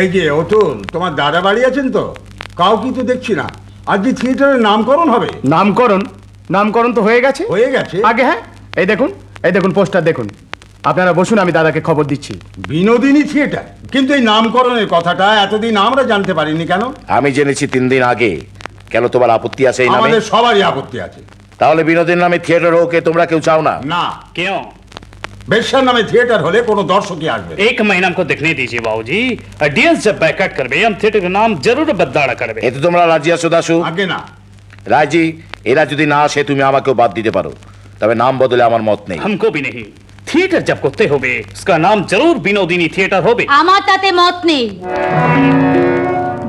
এই যে অতুল তোমার দাদা বাড়ি আছেন তো? কাউ কিন্তু দেখছি না। আজকে থিয়েটারের নামকরণ হবে। নামকরণ? নামকরণ তো হয়ে গেছে? হয়ে গেছে। আগে হ্যাঁ? এই দেখুন এই দেখুন পোস্টার দেখুন। আপনারা বসুন আমি দাদাকে খবর দিচ্ছি। বিনোদিনী থিয়েটার? কিন্তু এই নামকরণের কথাটা এতদিন আমরা জানতে পারিনি কেন? আমি জেনেছি তিন দিন আগে। কেন তোমার আপত্তি আছে এই নামে? আমাদের সবারই আপত্তি আছে। তাহলে বিনোদের নামে থিয়েটার হোক তোমরা কেউ চাও না? না। क्यों বেশ্যার নামে থিয়েটার হলে কোনো দর্শকই আসবে না। एक महीना हमको देखने दीजिए बाबूजी डीएस जब बैकआउट करबे हम थिएटर का नाम जरूर बदलाड़ा करबे এতে তোমরা রাজি আছো দাসু আগে না রাজি এরা যদি না আসে তুমি আমাকেও বাদ দিতে পারো তবে নাম বদলে আমার মত নেই हमको भी नहीं थिएटर जब कोते होबे उसका नाम जरूर विनोदिनी थिएटर होबे আমার তাতে মত নেই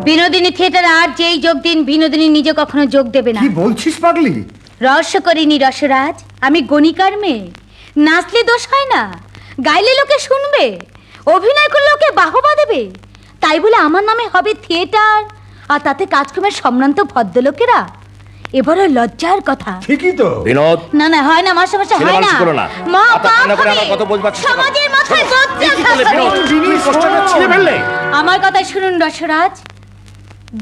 বিনোদিনী থিয়েটার আর যেই যোগ দিন বিনোদিনী নিজে কখনো যোগ দেবে না কি বলছিস পাগলি রহস্য করিনি রসরাজ আমি গণিকার মেয়ে নাচলে দোষ হয় না। গাইলে লোকে শুনবে অভিনয় করলে লোকে বাহবা দেবে। তাই বলে আমার নামে হবে থিয়েটার আর তাতে কাজকর্মের সম্ভ্রান্ত ভদ্রলোকেরা। এবারও লজ্জার কথা। ঠিকই তো। বিনোদ? না না হয় না মাসে মাসে হয় না। মা পাপ হবে। আমার কথা। সমাজের মাথায় খাবে। আমার শুনুন রসরাজ।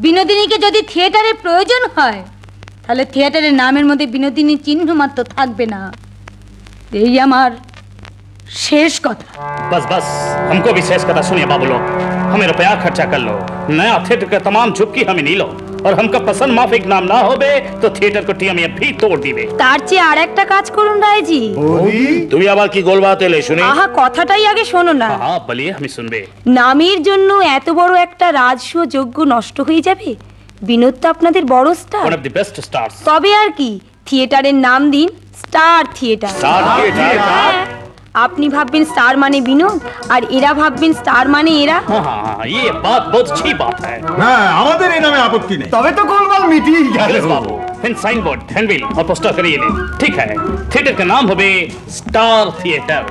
বিনোদিনীকে যদি থিয়েটারের প্রয়োজন হয় তাহলে থিয়েটারের নামের মধ্যে বিনোদিনী চিহ্ন মাত্র থাকবে না। এই আমার শেষ কথা बस बस हमको भी शेष कथा सुनिए बाबू लोग हमें रुपया खर्चा कर लो नया थिएटर का तमाम झुक्की हमें नहीं लो और हमका पसंद माफिक नाम ना होबे तो थिएटर को टीम ये भी तोड़ दीबे তার চেয়ে আর একটা কাজ করুন রায়জি তুমি আবার কি গোলবাত এলে শুনি আহা কথাটাই আগে শোনো না हाँ बोलिए हमें सुनबे নামের জন্য এত বড় একটা রাজস্ব যোগ্য নষ্ট হয়ে যাবে বিনোদ তো আপনাদের বড় star one of the best stars তবে আর কি থিয়েটারের নাম দিন স্টার থিয়েটার স্টার থিয়েটার হ্যাঁ, আপনি ভাববেন স্টার মানে বিনোদ আর এরা ভাববেন স্টার মানে এরা हाँ हाँ हाँ ये बात बहुत अच्छी बात है হ্যাঁ আমাদের এই নামে আপত্তি নেই তবে তো গোলমাল মিটিয়ে গেল यस बाबू फिर साइन बोर्ड हैंडबिल और पोस्टर करिए ले ठीक है थिएटर का नाम होबे स्टार थिएटर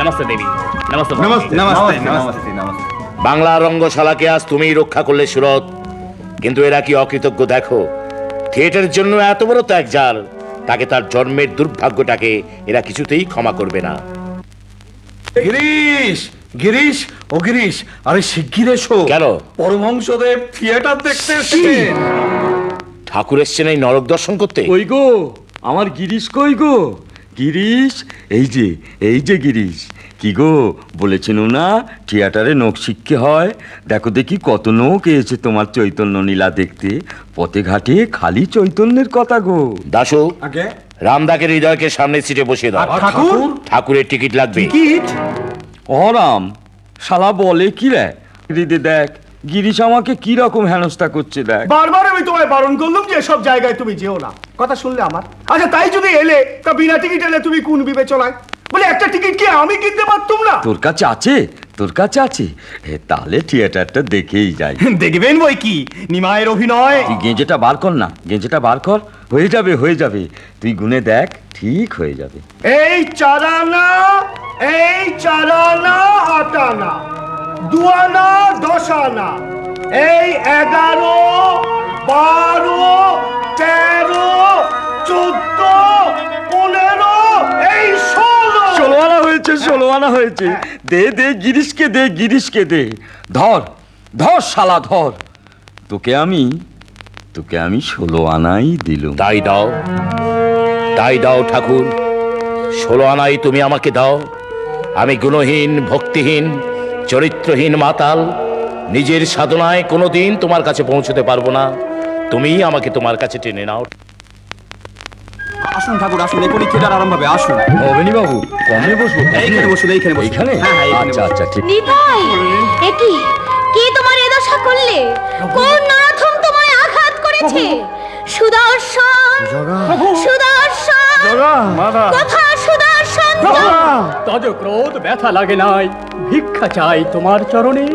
नमस्ते देवी नमस्ते बाबू। নমস্তে নমস্তে বাংলা রঙ্গশালাকে আজ তুমিই রক্ষা করলে সুরত কিন্তু এরা কি অকৃতজ্ঞ দেখো থিয়েটারের জন্য এত বড় ত্যাগ যার তাকে তার জন্মের দুর্ভাগ্যটাকে এরা কিছুতেই ক্ষমা করবে না। গিরিশ গিরিশ ও গিরিশ আরে শিগগির এসো। কেন? পরমহংসদেব থিয়েটার দেখতে এসেছেন ঠাকুর এসছেন এই নরক দর্শন করতে? ওই গো? আমার গিরিশ কই গো? গিরিশ এই যে এই যে গিরিশ। কি গো? বলেছেন না থিয়েটারে নখ শিক্ষে হয়। দেখো দেখি কত নোক এসেছে তোমার চৈতন্য নীলা দেখতে। পথে ঘাটে খালি চৈতন্যের কথা গো। দাসু আগে। রামদাকে হৃদয়কে সামনে সিটে বসিয়ে দাও। ঠাকুর? ঠাকুরের টিকিট লাগবে। কিট অরাম শালা বলে কি রে? হৃদে দেখ গিরিশ আমাকে কি রকম হেনস্থা করছে দেখ। বারবার আমি তোমায় বারণ করলাম যে সব জায়গায় তুমি যেও না। কথা শুনলে আমার। আচ্ছা তাই যদি এলে তা বিনা টিকিট এলে তুমি কোন বিবেচনায়? বলে একটা টিকিট কি আমি কিনতে পারতুম না? তোর কাছে আছে? তোর কাছে আছে? তাহলে থিয়েটারটা দেখেই যাই। দেখবেন বই কি? নিমায়ের অভিনয়। তুই গেঁজেটা বার কর না গেঁজেটা বার কর হয়ে যাবে হয়ে যাবে। তুই গুনে দেখ ঠিক হয়ে যাবে। এই চারানা এই চারানা আটানা দুয়ানা দশানা এই এগারো বারো ষোলো আনা হয়েছে। দে দে, গিরিশকে দে গিরিশকে দে। ধর ধর শালা, ধর। তোকে আমি তোকে আমি ষোলো আনাই দিলুম। তাই দাও। তাই দাও ঠাকুর। ষোলো আনাই তুমি আমাকে দাও। আমি গুণহীন, ভক্তিহীন, চরিত্রহীন মাতাল। নিজের সাধনায় কোনোদিন তোমার কাছে পৌঁছতে পারব না। তুমিই আমাকে তোমার কাছে টেনে নাও। আসুন ঠাকুর আসুন। এখনই থিয়েটার আরম্ভ হবে আসুন। অবনী বাবু কমে বসবো? এইখানে বসুন এইখানে বসুন। এইখানে? হ্যাঁ হ্যাঁ আচ্ছা আচ্ছা ঠিক। নিতাই একি কে? তোমার এ দশা করলে? কোন নরাথম তোমায় আঘাত করেছে? সুদর্শন সুদর্শন। কোথা সুদর্শন তজ ক্রোধ ব্যথা লাগে নাই। ভিক্ষা চাই তোমার চরণে।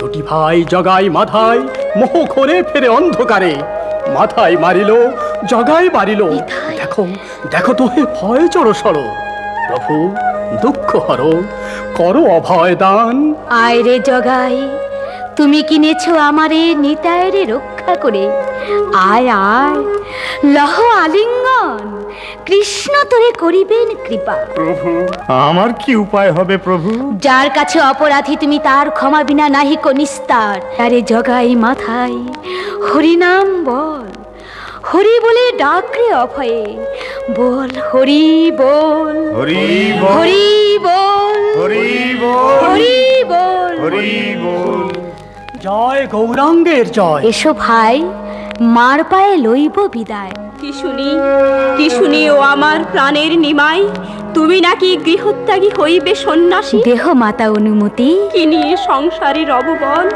দুটি ভাই জগাই মাথায় মোহ করে ফেরে অন্ধকারে। মাথায় মারিল জগাই মারিল দেখো দেখো তো হে ভয় চড় সড় প্রভু দুঃখ হর। করো অভয় দান। আয় রে জগাই তুমি কিনেছো আমারে নিতায়রে রক্ষা করে। আয় আয় লহ আলিঙ্গন কৃষ্ণ তোরে করিবেন কৃপা। প্রভু আমার কি উপায় হবে প্রভু? যার কাছে অপরাধী তুমি তার ক্ষমা বিনা নাহিক নিস্তার। তারে জগাই মাথায় হরিনাম বল। হরি বলে ডাকরে অভয়ে। বল হরি বল। হরি বল। হরি বল। হরি বল। হরি বল। হরি বল। জয় গৌরাঙ্গের জয়। এসো ভাই মার পায়ে লইব বিদায়। কি শুনি? কি শুনি ও আমার প্রাণের নিমাই? তুমি নাকি গৃহত্যাগী হইবে সন্ন্যাসী? দেহ মাতা অনুমতি। কি নিয়ে সংসারের রব বল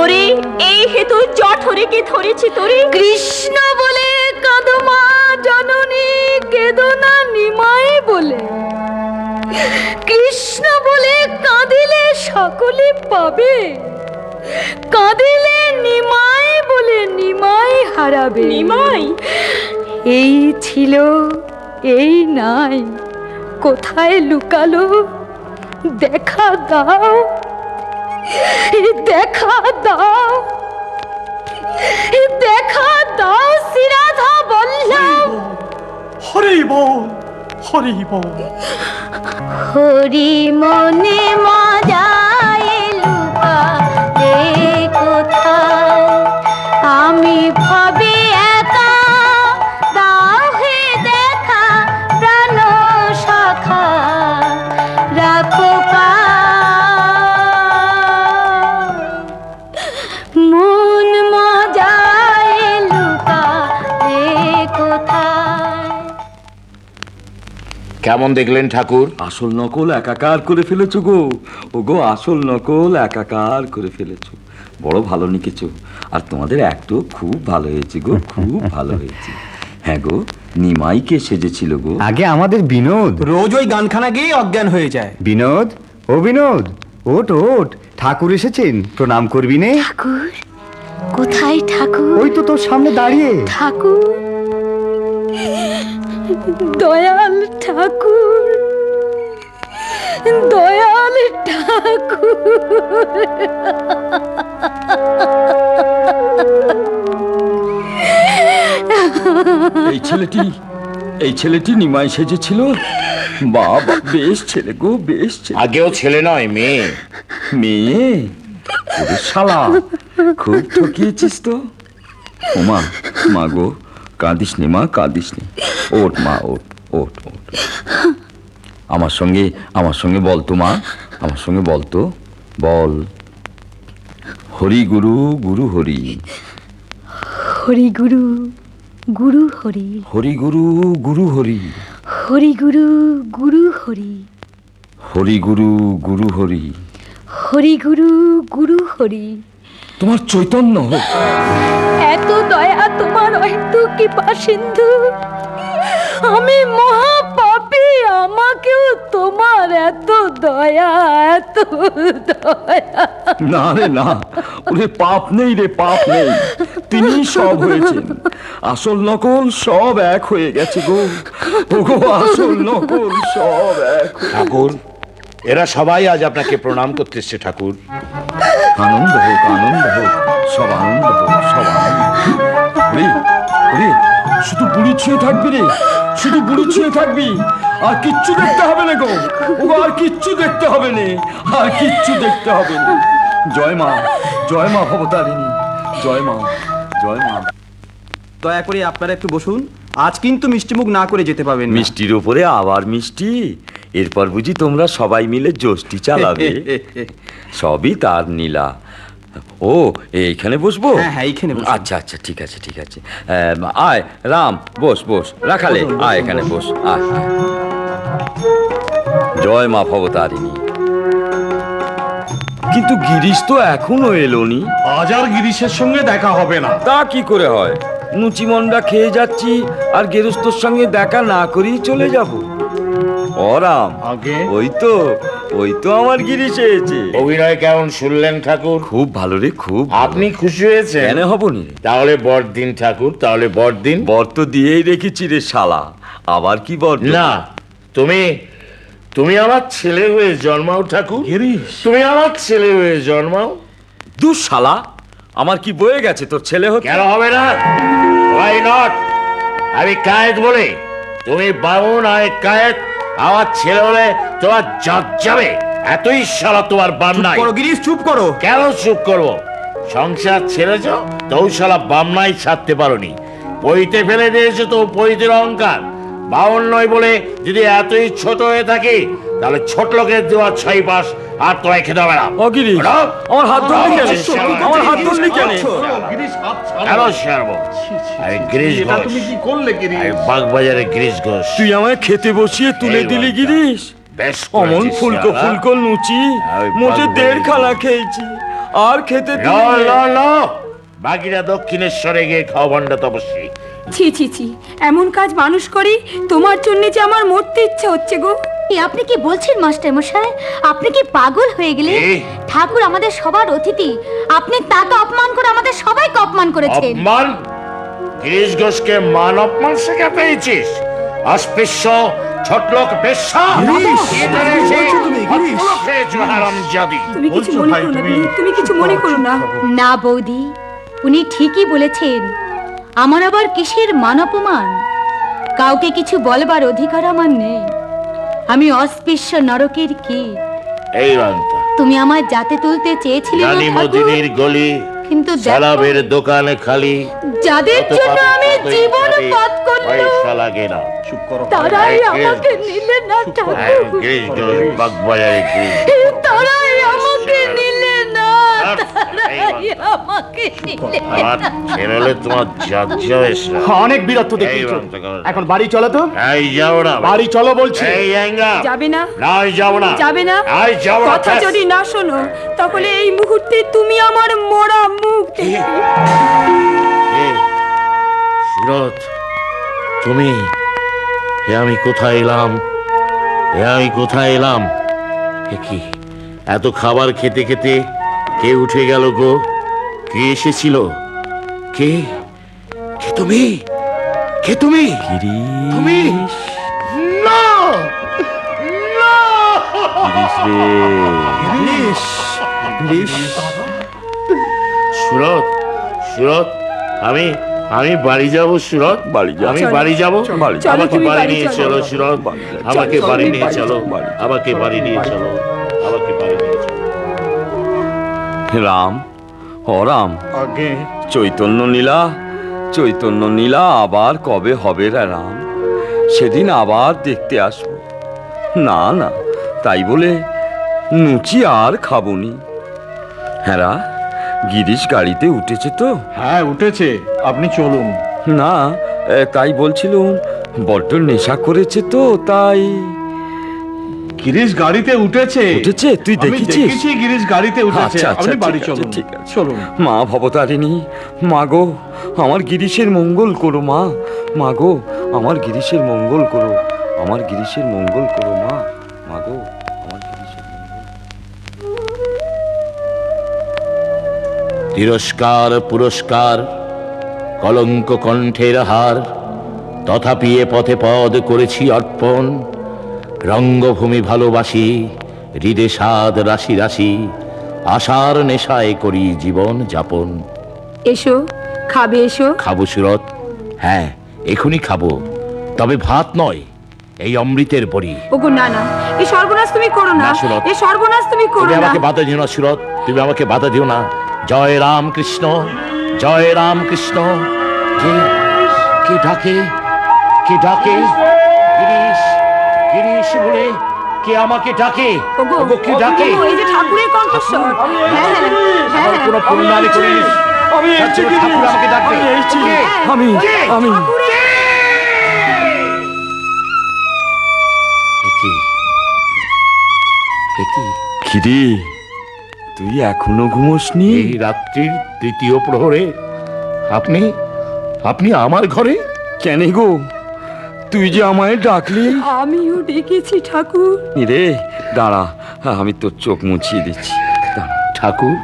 ওরে এই হেতু জঠরে কে ধরেছি তোরে। কৃষ্ণ বলে কাদমা জননী কেদনা নিমাই বলে। কৃষ্ণ বলে কাঁদিলে সকলে পাবে। কাঁদিলে নিমাই বলে নিমাই হারাবে। নিমাই? এই ছিল এই নাই। কোথায় লুকালো? দেখা দাও। দেখা দাও। দেখা দাও সিরাধা বললাম হরি বল হরি বল। হরি মনে মজায় মন মজায় লুকালে কোথায়? কেমন দেখলেন ঠাকুর? আসল নকল একাকার করে ফেলেছো গো। ও গো আসল নকল একাকার করে ফেলেছো। বড় ভালো নিকেছো। আর তোমাদের একটু খুব ভালো হয়েছে গো খুব ভালো হয়েছে। হ্যাঁ গো নিমাইকে সেজেছিল গো? আগে আমাদের বিনোদ। রোজ ওই গানখানা গেয়ে অজ্ঞান হয়ে যায়। বিনোদ? ও বিনোদ? ওট ওট। ঠাকুর এসেছেন? প্রণাম করবি নে। ঠাকুর? কোথায় ঠাকুর? ওই তো তোর সামনে দাঁড়িয়ে। ঠাকুর? দয়াল ঠাকুর। দয়াল ঠাকুর। এই ছেলেটি এই ছেলেটি নিমাই সেজেছিল। বাবা বেশ ছেলে গো বেশ ছেলে। আগেও ছেলে নয় মেয়ে। মেয়ে? ওরে শালা খুব ঠকিয়েছিস তো। ওমা মা গো কাঁদিস নে মা কাঁদিস নে। ওঠ মা ওঠ ওঠ ওঠ। আমার সঙ্গে আমার সঙ্গে বলতো মা। আমার সঙ্গে বলতো বল। হরি গুরু গুরু হরি। হরি গুরু গুরু হরি। হরি গুরু গুরু হরি। হরি গুরু গুরু হরি। হরি গুরু গুরু হরি। হরি গুরু গুরু হরি। তোমার চৈতন্য এত দয়া তোমার হয়তো কৃপা সিন্ধু। আমি মহা পাপী আমাকেও তোমার এত দয়া এত দয়া। না রে না। ওরে পাপ নেই রে পাপ নেই। তিনি সব হয়েছেন। আসল নকল সব এক হয়ে গেছে গো। ও গো আসল নকল সব এক হয়ে- ঠাকুর এরা সবাই আজ আপনাকে প্রণাম করতে এসছে ঠাকুর। আনন্দ হোক আনন্দ হোক সব আনন্দ হোক সব আনন্দ শুধু বুড়ি ছুঁয়ে থাকবি রে শুধু বুড়ি ছুঁয়ে থাকবি। আর কিচ্ছু দেখতে হবে না গো। ও আর কিচ্ছু দেখতে হবে না আর কিচ্ছু দেখতে হবে না। জয় মা জয় মা ভবতারিণী জয় মা জয় মা। দয়া করে আপনারা একটু বসুন। আজ কিন্তু মিষ্টিমুখ না করে যেতে পাবেন মিষ্টির উপরে আবার মিষ্টি। এরপর বুঝি তোমরা সবাই মিলে জোষ্টি চালাবে। সবই তার নীলা। ও এইখানে বসবো? হ্যাঁ, হ্যাঁ, এইখানে আচ্ছা আচ্ছা ঠিক আছে ঠিক আছে। আয় রাম বস বস রাখালে আয় এখানে বস আয়। আয়। জয় মা ভবতারিণী। কিন্তু গিরিশ তো এখনও এলোনি আজ আর গিরিশের সঙ্গে দেখা হবে না। তা কি করে হয়? নুচিমন্ডা খেয়ে যাচ্ছি আর গেরস্তর সঙ্গে দেখা না করেই চলে যাব। অরাম আগে? ওই তো ওই তো আমার গিরিশ এসেছে অভিনয় কেমন শুনলেন ঠাকুর? খুব ভালো রে খুব আপনি খুশি হয়েছেন? কেন হব নি তাহলে বড়দিন ঠাকুর তাহলে বড়দিন। বর তো দিয়েই রেখেছি রে শালা। আবার কি বর? না তুমি তুমি আমার ছেলে হয়ে জন্মাও ঠাকুর। গিরিশ। তুমি আমার ছেলে হয়ে জন্মাও। দু শালা আমার কি বয়ে গেছে? তোর ছেলে হতে কেন হবে না? ওয়াই নট আমি কায়েদ বলে তুমি বামুন আয় কায়েত আমার ছেলে হলে তোমার জাত যাবে। এতই শালা তোমার বাম নাই। করো গিরিশ চুপ করো। কেন চুপ করব? সংসার ছেড়েছ তৌ শালা বামনাই ছাড়তে পারোনি। পইতে ফেলে দিয়েছ তো পইতের অহংকার। বাউন নয় বলে যদি এতই ছোট হয়ে থাকে তাহলে ছোট লোকের দেওয়া ছয় পাস আর তোমায় খেতে হবে না। অগিরি ওঠো। আমার হাত ধরলি কেন? আমার হাত ধরলি কেন? কেন ছাড়বো আরে গিরিশ ঘোষ। তুমি কি করলে গিরি আরে বাগবাজারে গিরিশ ঘোষ। তুই আমায় খেতে বসিয়ে তুলে দিলি বেশ অমন ফুলকো ফুলকো লুচি মোটে দেড় খানা খেয়েছি। আর খেতে বাকিরা দক্ষিণেশ্বরে গিয়ে খাওয়া ভান্ডা তপস্বী। ছি ছি ছি এমন কাজ মানুষ করি তোমার জন্য যে আমার মরতে ইচ্ছে হচ্ছে গো। এ আপনি কি বলছেন মাস্টার মশাই? আপনি কি পাগল হয়ে গেলেন? ঠাকুর আমাদের সবার অতিথি। আপনি তাকে অপমান করে আমাদের সবাইকে অপমান করেছেন। অপমান? গিরিশ ঘোষকে মান অপমান শেখা পেয়েছিস অস্পৃশ্য ছোটলোক বেশ্যা? মনে তুমি কিছু মনে করো না। না বৌদি উনি ঠিকই বলেছেন। আমার আবার কিসের মান অপমান? কাউকে কিছু বলবার অধিকার আমার নেই। আমি অস্পৃশ্য নরকের কি? এই বান্তা তুমি আমার জাতে তুলতে চেয়েছিলে না জানি ঠাকুর, মদিনের গলি কিন্তু দেখো, সালাবের দোকানে খালি। যাদের কত জন্য পাপি, আমি জীবন পাত পথ করলাম পয়সা লাগে না। চুপ তারাই এই আমাকে নিলে না ঠাকুর। গিরিশ ঘোষ বাগবাজারে গিরিশ তারাই আমাকে নিলে তারাই আমাকে নিলে আমার ছেলে তোমার জাত যাবে অনেক বীরত্ব দেখিয়েছো। এখন বাড়ি চলো তো। এই যাও না। বাড়ি চলো বলছি। এই যাবে না। না যাবে না। না। কথা যদি না শোনো তাহলে এই মুহূর্তে তুমি আমার মরা মুখ দেখবে সুরত তুমি? এ আমি কোথায় এলাম? এ আমি কোথায় এলাম? কি? এত খাবার খেতে খেতে কে উঠে গেল গো? কে এসেছিল? কে? কে তুমি? কে তুমি? তুমি না! না! সুরত সুরত আমি আমি বাড়ি যাব সুরত? বাড়ি যাও। আমি বাড়ি যাব? বাড়ি আমাকে বাড়ি নিয়ে চলো। সুরত। আমাকে বাড়ি নিয়ে চলো। চলো। আমাকে বাড়ি নিয়ে চলো। আমাকে বাড়ি নিয়ে চলো। রাম ও রাম। আগে। চৈতন্য নীলা চৈতন্য নীলা আবার কবে হবে রে রাম? সেদিন আবার দেখতে আসব। না না তাই বলে নুচি আর খাবনি। হ্যাঁ গিরিশ গাড়িতে উঠেছে তো? হ্যাঁ উঠেছে। আপনি চলুন। না তাই বলছিলুম বড্ড নেশা করেছে তো তাই গিরিশ গাড়িতে উঠেছে। উঠেছে? তুই আমি দেখেছিস? দেখেছি গিরিশ গাড়িতে উঠেছে। আচ্ছা, আচ্ছা, আপনি বাড়ি ঠিক আছে, চলুন। ঠিক আছে। চলুন। মা ভবতারিণী মা গো আমার গিরিশের মঙ্গল করো মা। মা গো আমার গিরিশের মঙ্গল করো। আমার গিরিশের মঙ্গল করো মা। মা গো আমার গিরিশের মঙ্গল তিরস্কার পুরস্কার কলঙ্ক কণ্ঠের হার তথাপি এ পথে পদ করেছি অর্পণ। রঙ্গভূমি ভালোবাসি হৃদে সাদ রাশি রাশি আশার নেশায় করি জীবন যাপন। এসো খাবে এসো। খাব সুরত? হ্যাঁ এখনই খাব। তবে ভাত নয় এই অমৃতের বড়ি। ওগো না না এই সর্বনাশ তুমি করো না। সুরত। এই সর্বনাশ তুমি করো তুমি না। আমাকে বাধা দিও না সুরত। তুমি আমাকে বাধা দিও না। জয় রাম কৃষ্ণ জয় রাম কৃষ্ণ কে কে ডাকে? কে ডাকে? গিরিশ। গিরিশ বলে কে আমাকে ডাকে? ওগো কে ডাকে? এই যে ঠাকুরের কণ্ঠস্বর। হ্যাঁ হ্যাঁ হ্যাঁ করিস? আমি ঠাকুর আমাকে ডাকবে। আমি আমি তুই এখনও ঘুমোসনি? এই রাত্রির তৃতীয় প্রহরে আপনি আপনি আমার ঘরে? কেন গো? তুই যে আমায় ডাকলি? আমিও ডেকেছি ঠাকুর। রে দাঁড়া আমি তোর চোখ মুছিয়ে দিচ্ছি। ঠাকুর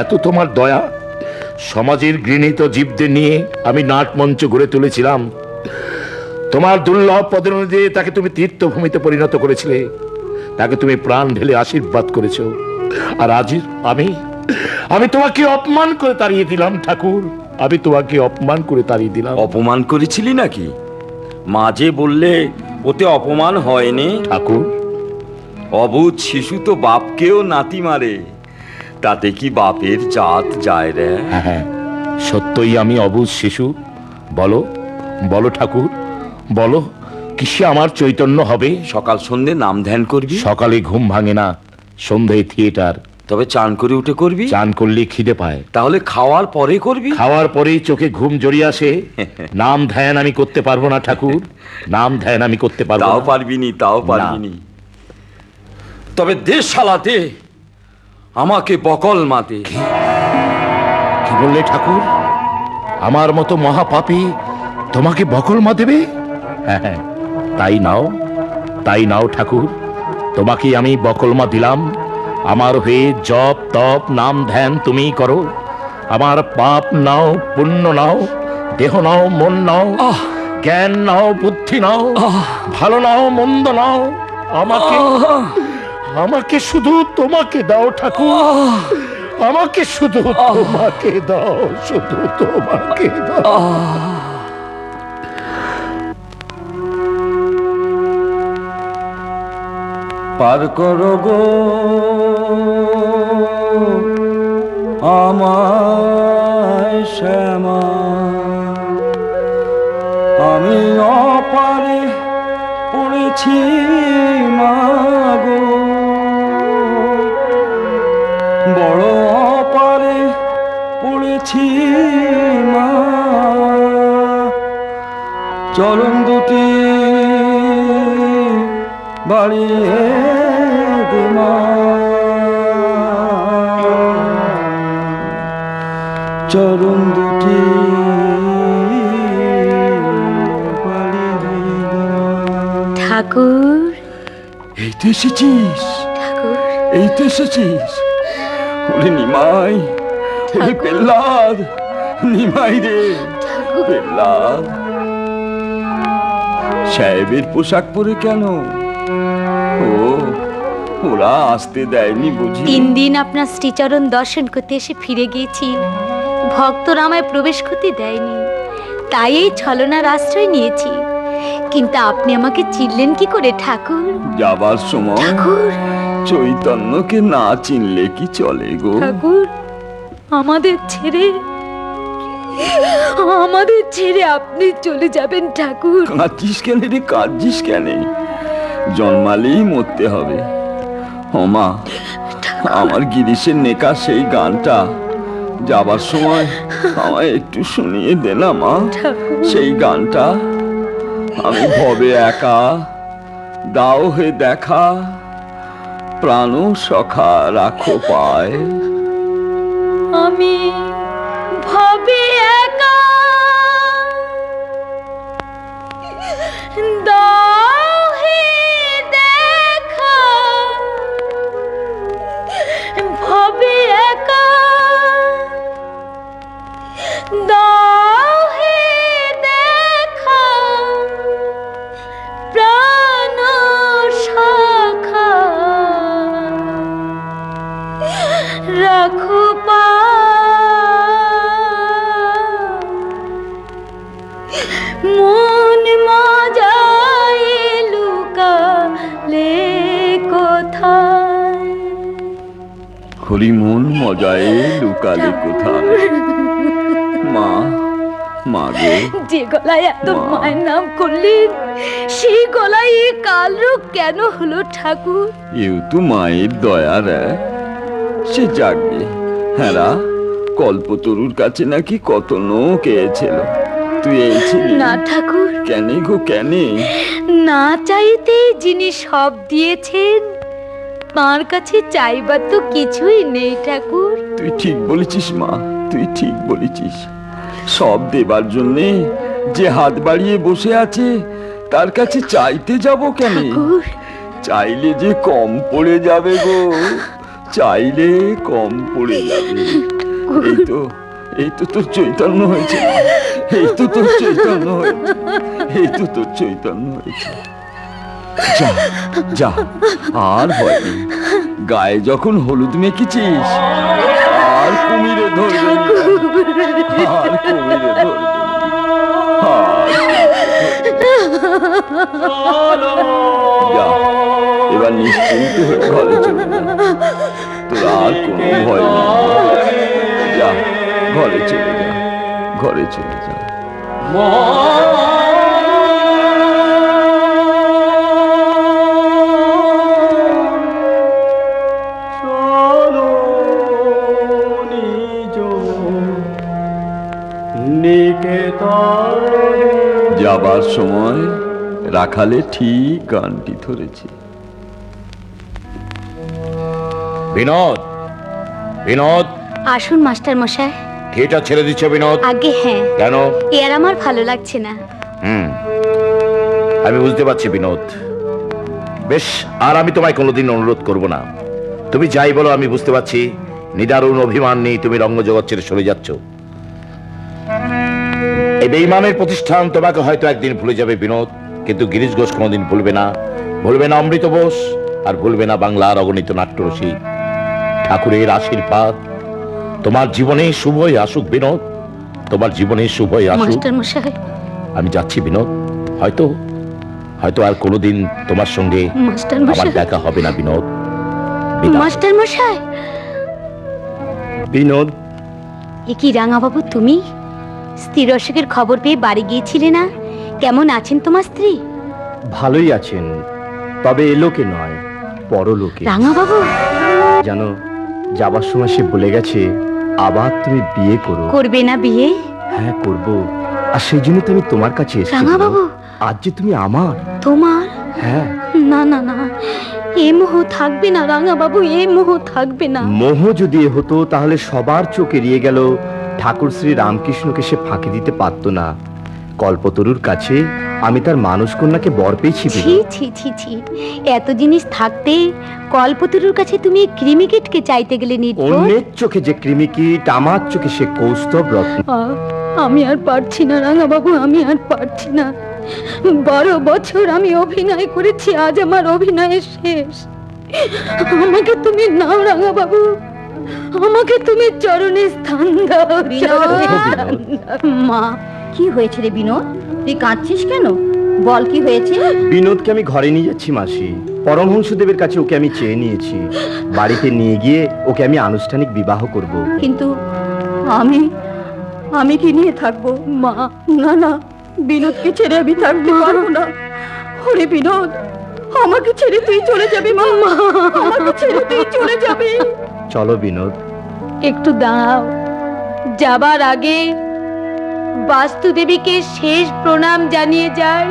এত তোমার দয়া সমাজের ঘৃণিত জীবদের নিয়ে আমি নাটমঞ্চ গড়ে তুলেছিলাম। তোমার দুর্লভ পদোন্নতি দিয়ে তাকে তুমি তীর্থভূমিতে পরিণত করেছিলে। তাকে তুমি প্রাণ ঢেলে আশীর্বাদ করেছ। আর আজ আমি আমি তোমাকে অপমান করে তাড়িয়ে দিলাম ঠাকুর। আমি তোমাকে অপমান করে তাড়িয়ে দিলাম। অপমান করেছিলি নাকি? মাঝে বললে ওতে অপমান হয়নি? ঠাকুর। অবুধ শিশু তো বাপকেও নাতি মারে। তাতে কি বাপের জাত যায় রে? হ্যাঁ হ্যাঁ। সত্যই আমি অবুধ শিশু। বলো বলো ঠাকুর বলো কিসে আমার চৈতন্য হবে? সকাল সন্ধে নাম ধ্যান করবি? সকালে ঘুম ভাঙে না। সন্ধ্যায় থিয়েটার। তবে চান করে উঠে করবি। চান করলে খিদে পায়। তাহলে খাওয়ার পরে করবি। খাওয়ার পরেই চোখে ঘুম জড়িয়ে আসে। নাম ধ্যান আমি করতে পারব না ঠাকুর। নাম ধ্যান আমি করতে পারব তাও না। পারবি নি তাও পারবি নি তবে দেশ শালাতে আমাকে বকল মাতে। কি? বললে ঠাকুর? আমার মতো মহাপাপী তোমাকে বকল মা দেবে? হ্যাঁ হ্যাঁ তাই নাও তাই নাও ঠাকুর। তোমাকে আমি বকলমা দিলাম। আমার হয়ে জপ তপ নাম ধ্যান তুমি করো। আমার পাপ নাও পুণ্য নাও দেহ নাও মন নাও জ্ঞান নাও বুদ্ধি নাও ভালো নাও মন্দ নাও। আমাকে আমাকে শুধু তোমাকে দাও ঠাকুর। আমাকে শুধু তোমাকে দাও শুধু তোমাকে দাও। পার করো গো। আমায় শ্যামা। আমি অপারে পড়েছি মাগো। বড় অপারে পড়েছি মা। চরণ দুটি বাড়িয়ে দে এই তো এসেছিস ঠাকুর। এই তো এসেছিস ওরে নিমাই ওরে পেল্লাদ নিমাই রে পেল্লাদ সাহেবের পোশাক পরে কেন? ও ওরা আসতে দেয়নি বুঝি? তিন দিন আপনার শ্রীচরণ দর্শন করতে এসে ফিরে গিয়েছি। ভক্তরা আমায় প্রবেশ করতে দেয়নি। তাই এই ছলনার আশ্রয় নিয়েছি। কিন্তু আপনি আমাকে চিনলেন কি করে ঠাকুর? যাবার সময় ঠাকুর! চৈতন্যকে না চিনলে কি চলে গো? ঠাকুর আমাদের ছেড়ে আমাদের ছেড়ে আপনি চলে যাবেন ঠাকুর। কাঁদছিস কেন রে? কাঁদছিস কেন? জন্মালেই মরতে হবে। ওমা আমার গিরিশের নেকা সেই গানটা যাবার সময় আমায় একটু শুনিয়ে দে না মা? সেই গানটা আমি ভবে একা। দাও হে দেখা। প্রাণ সখা রাখো পায়। আমি ভবে একা। মজায় লুকালে কোথায়? মা মা গো। যে গলায় এত মায়ের নাম করলেন সেই গলায় এই কাল রোগ কেন হলো ঠাকুর? এও তো মায়ের দয়া রে সে জাগবে। হ্যাঁ কল্পতরুর কাছে নাকি কত নোক এয়েছিল তুই এইছিলি না ঠাকুর। কেনে গো কেনে? না চাইতে যিনি সব দিয়েছেন তার কাছে চাইবার তো কিছুই নেই ঠাকুর। তুই ঠিক বলেছিস মা তুই ঠিক বলেছিস। সব দেবার জন্যে যে হাত বাড়িয়ে বসে আছে তার কাছে চাইতে যাব কেন? ঠাকুর। চাইলে যে কম পড়ে যাবে গো চাইলে কম পড়ে যাবে। এই তো এই তো তোর চৈতন্য হয়েছে এই তো তোর চৈতন্য হয়েছে এই তো তোর চৈতন্য হয়েছে। যা যা, আর হয়নি। গায়ে যখন হলুদ মেখেছিস, আর কুমিরে ধরবে আর কুমিরে ধরবে এবার নিশ্চিন্ত হয়ে ঘরে চলে তোর আর কোনো ভয় নেই। যা, ঘরে চলে যা, ঘরে চলে যা। সময় রাখালে ঠিক গানটি ধরেছে। বিনোদ বিনোদ। আসুন মাস্টার মশাই। থিয়েটার ছেড়ে দিচ্ছ বিনোদ? আগে হ্যাঁ। কেন? এ আর আমার ভালো লাগছে না। হুম। আমি বুঝতে পারছি বিনোদ। বেশ আর আমি তোমায় কোনোদিন অনুরোধ করব না। তুমি যাই বলো আমি বুঝতে পারছি। নিদারুণ অভিমান নেই তুমি রঙ্গজগৎ ছেড়ে সরে যাচ্ছ। এই বেইমানের প্রতিষ্ঠান তোমাকে হয়তো একদিন ভুলে যাবে বিনোদ। কিন্তু গিরিশ ঘোষ কোনোদিন ভুলবে না। ভুলবে না অমৃত বোস আর ভুলবে না বাংলার অগণিত নাট্যরসী। ঠাকুরের আশীর্বাদ। তোমার জীবনে শুভই আসুক বিনোদ। তোমার জীবনে শুভই আসুক। আমি যাচ্ছি বিনোদ। হয়তো হয়তো আর কোনোদিন তোমার সঙ্গে মাস্টার আমার দেখা হবে না বিনোদ। মাস্টার মশাই। বিনোদ। এ কি রাঙাবাবু তুমি? স্ত্রী অসুখের খবর পেয়ে বাড়ি গিয়েছিলে না? কেমন আছেন তোমার স্ত্রী? ভালোই আছেন তবে এলোকে নয় পরলোকে। রাঙাবাবু। জানো যাবার সময় সে বলে গেছে আবার তুমি বিয়ে করো। করবে না বিয়ে? হ্যাঁ করব। আর সেই জন্য তো আমি তোমার কাছে এসেছি রাঙা বাবু। আজ যে তুমি আমার। তোমার? হ্যাঁ। না না না। এ মোহ থাকবে না রাঙাবাবু এ মোহ থাকবে না। মোহ যদি এ হতো তাহলে সবার চোখ এড়িয়ে গেল। ঠাকুর শ্রী রামকৃষ্ণকে সে ফাঁকি দিতে পারতো না। কল্পতরুর কাছে আমি তার মানস কন্যাকে বর পেয়েছি ছি ছি ছি ছি। এত জিনিস থাকতে কল্পতরুর কাছে তুমি ক্রিমিকেটকে চাইতে গেলে নির্বোধ অন্যের চোখে যে কৃমিকিট আমার চোখে সে কৌস্তব রত্ন। আমি আর পারছি না রাঙাবাবু আমি আর পারছি না। বারো বছর আমি অভিনয় করেছি আজ আমার অভিনয়ের শেষ। আমাকে তুমি নাও রাঙাবাবু। আমাকে তুমি চরণে স্থান দাও চরণে স্থান দাও। মা কি হয়েছে রে বিনোদ? তুই কাঁদছিস কেন? বল কি হয়েছে? বিনোদকে আমি ঘরে নিয়ে যাচ্ছি মাসি। পরমহংসদেবের কাছে ওকে আমি চেয়ে নিয়েছি। বাড়িতে নিয়ে গিয়ে ওকে আমি আনুষ্ঠানিক বিবাহ করব। কিন্তু আমি আমি কি নিয়ে থাকব? মা না না বিনোদকে ছেড়ে আমি থাকতে পারব না। ওরে বিনোদ আমাকে ছেড়ে তুই চলে যাবি মা। আমাকে ছেড়ে তুই চলে যাবি। চলো বিনোদ। একটু দাঁড়াও। যাবার আগে বাস্তুদেবীকে শেষ প্রণাম জানিয়ে যাই।